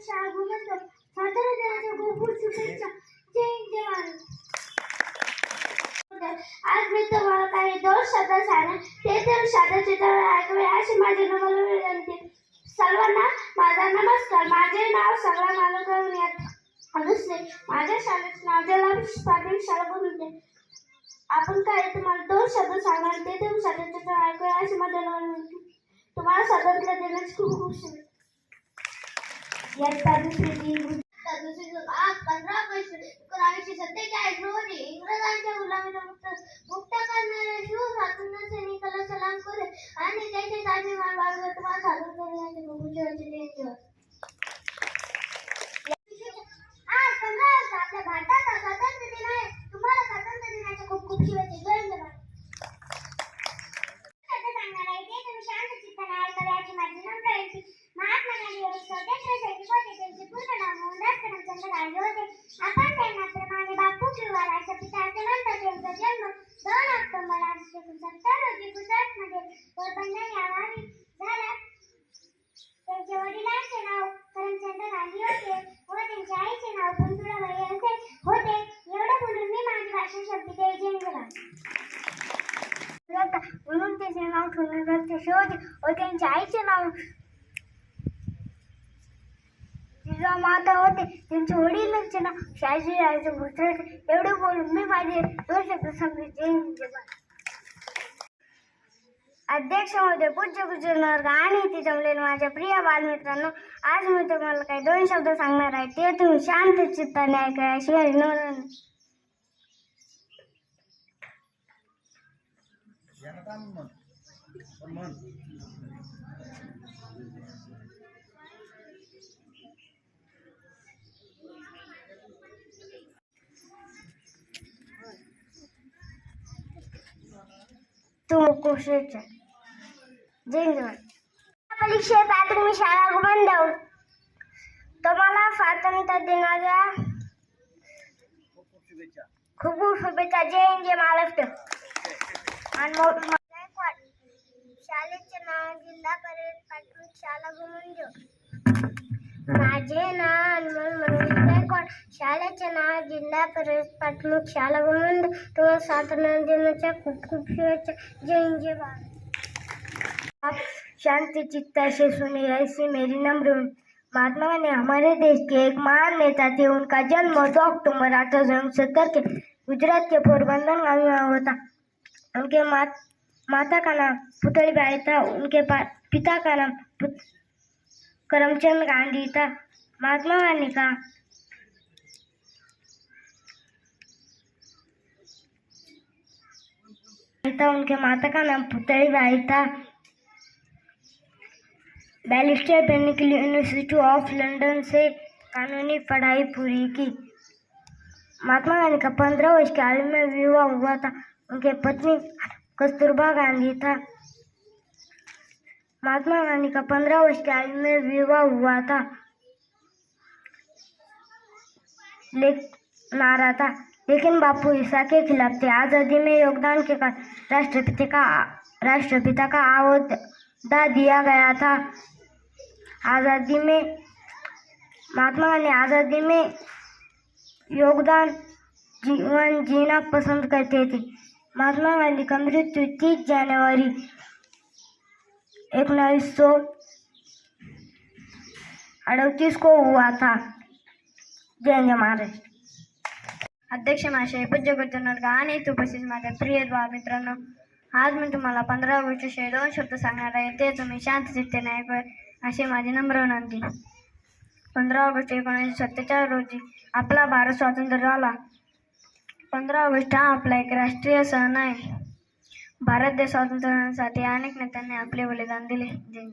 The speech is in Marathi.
शाळा घुमंत सातारा दिनाच्या शुभेच्छा जय जय आज मी तुम्हाला काही दोन शब्द सांगेन ते तर शब्दाचे तर ऐकवे अशी माझी नम्र विनंती सर्वांना माझा नमस्कार. माझे नाव सगळा मला येत दुसरे माझ्या शाळेचे नाव जलाम प्राथमिक शाळा बनवते आपण काय तुम्हाला दोन शब्द सांगणार ते दोन शब्दाचे चित्र ऐकूया अशी माझ्या नम्र विनंती तुम्हाला स्वातंत्र्य देण्याची खूप खूप शुभेच्छा. इयत्ता दुसरी दिन आज पंधरा ऑगस्ट एकोणावीसशे सत्तेचाळीस रोजी इंग्रजांच्या गुलामीला मुक्त करणाऱ्या शिव स्वातंत्र्य सैनिकाला सलाम करे आणि त्याचे स्वाभिमान बाळगत तुम्हाला स्वातंत्र्य देण्याचे खूप जयंती जयंती आज पंधरा ऑगस्ट आपल्या भारताचा स्वातंत्र्य दिन आहे तुम्हाला स्वातंत्र्य दिनाच्या खूप खूप शुभेच्छा जय हिंद भारत. शब्द सांगणार आहे ते तुम्ही शांत चित्ताने ऐकावे याची माझी नम्र विनंती. महात्मा गांधी हे स्वतंत्र सैनिक होते त्यांचे पूर्ण नाव मोहनदास करमचंद गांधी होते आपण त्यांना प्रमाणे बापू किंवा राष्ट्रपिता असे म्हणतात त्यांचा जन्म दोन ऑक्टोबर अठराशे सत्तर रोजी गुजरातमध्ये पोरबंदर या गावी झाला. त्यांच्या वडिलांचे नाव करमचंद गांधी होते व त्यांच्या आईचे नाव कुंतुळाबाई असे होते. एवढं बोलून मी माझी भाषण शब्द जय जय म्हणून त्याचे नाव ठेवण्याचे शोध व त्यांच्या आईचे नाव माता होते. त्यांचे वडिलांचे नाव शहाजी राजे भोसले एवढे बोलून मी माझे दोन शब्द सांगितले अध्यक्ष महोदय पूज्य गुजरवर्ग आणि इथे जमलेले माझ्या प्रिय बालमित्रांनो आज मी तुम्हाला काही दोन शब्द सांगणार आहे. ते तुम्ही शांत चित्ताने ऐका अशी माझी तू कुशेच्या जय हिंद. परीक्षे प्राथमिक शाळा बंद तुम्हाला स्वातंत्र्य दिनाच्या खूप खूप शुभेच्छा. जय हिंद जय महाराष्ट्र. आणि शाळेचे नाव जिल्हा परिषद प्राथमिक शाळा गुरुंज माझे नाव अनमोल मनोज गायकवाड. शाळेचे नाव जिल्हा परिषद प्राथमिक शाळा गुरुंज तुम्हाला स्वातंत्र्य दिनाच्या खूप खूप शुभेच्छा. जय हिंद जय भारत आप शांति चित्ता से सुनिए ऐसी मेरी नम्र महात्मा गांधी हमारे देश के एक महान नेता थे। उनका जन्म दो अक्टूबर अठारह सौ सत्तर के गुजरात के पोरबंदर गाँव में हुआ था। उनके मात, माता का नाम पुतलीबाई था। उनके पिता का नाम करमचंद गांधी था। महात्मा गांधी का था। उनके माता का नाम पुतली पुतलीबाई था। बैरिस्टर बनने के लिए यूनिवर्सिटी ऑफ़ लंदन से कानूनी पढ़ाई पूरी की। महात्मा गांधी का पंद्रह वर्ष की आयु में विवाह हुआ था। उनके पत्नी कस्तूरबा गांधी था। महात्मा गांधी का पंद्रह वर्ष की आयु में विवाह हुआ था। ले नारा था। लेकिन बापू ईसा के खिलाफ थे। आज़ादी में योगदान के कारण राष्ट्रपति का राष्ट्रपिता का आवदा दिया गया था। आज़ादी में महात्मा गांधी आज़ादी में योगदान जीवन जीना पसंद करते थे। महात्मा गांधी का मृत्यु तीस जनवरी उन्नीस सौ अड़तीस को हुआ था। जय जय महाराष्ट्र। अध्यक्ष महाशय पूज्य गुरुजनवर्ग आणि इथे उपस्थित माझ्या प्रिय बाळ मित्रांनो आज मी तुम्हाला पंधरा ऑगस्टविषयी दोन शब्द सांगणार आहे. ते तुम्ही शांत चित्तेने असे माझे माझी नम्र विनंती. पंधरा ऑगस्ट एकोणीसशे सत्तेचाळीस रोजी आपला भारत स्वातंत्र्य झाला. पंधरा ऑगस्ट हा आपला एक राष्ट्रीय सण आहे. भारत देश स्वातंत्र्यासाठी अनेक नेत्यांनी आपले बलिदान दिले. जय